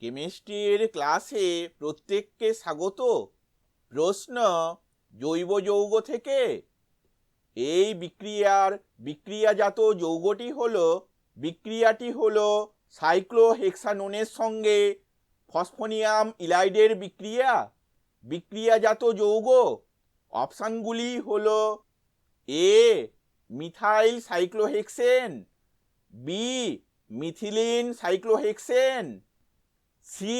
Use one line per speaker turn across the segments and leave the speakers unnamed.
কেমিস্ট্রির ক্লাসে প্রত্যেককে স্বাগত। প্রশ্ন, জৈব যৌগ থেকে? এই বিক্রিয়ার বিক্রিয়াজাত যৌগটি হল, বিক্রিয়াটি হল সাইক্লোহেক্সানোনের সঙ্গে ফসফোনিয়াম ইলাইডের বিক্রিয়া। বিক্রিয়াজাত যৌগ, অপশানগুলি হল, A, methyl cyclohexane, B, methylene cyclohexane. C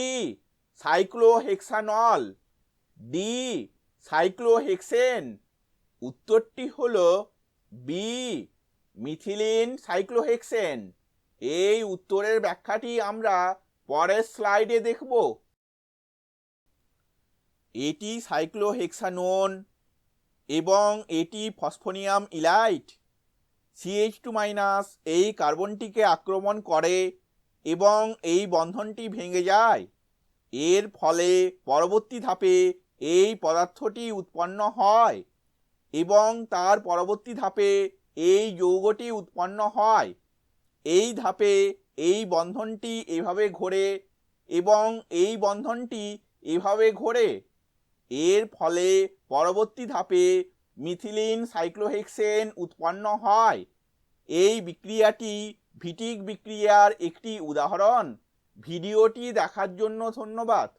cyclohexanol D cyclohexane উত্তরটি হলো বি মিথিলিন সাইক্লোহেক্সেন এই উত্তরের ব্যাখ্যাটি আমরা পরের স্লাইডে দেখব। এটি সাইক্লোহেক্সানোন এবং এটি phosphonium ylide CH two minus এই কার্বনটিকে আক্রমণ করে এবং এই বন্ধনটি ভেঙে যায়। এর ফলে পরবর্তী ধাপে এই পদার্থটি উৎপন্ন হয় এবং তার পরবর্তী ধাপে এই যৌগটি উৎপন্ন হয়। এই ধাপে এই বন্ধনটি এভাবে ঘোরে এবং এই বন্ধনটি এভাবে ঘোরে। এর ফলে পরবর্তী ধাপে মিথিলিন সাইক্লোহেক্সেন উৎপন্ন হয়। এই বিক্রিয়াটি ভিটিক বিক্রিয়ার একটি উদাহরণ। ভিডিওটি দেখার জন্য ধন্যবাদ।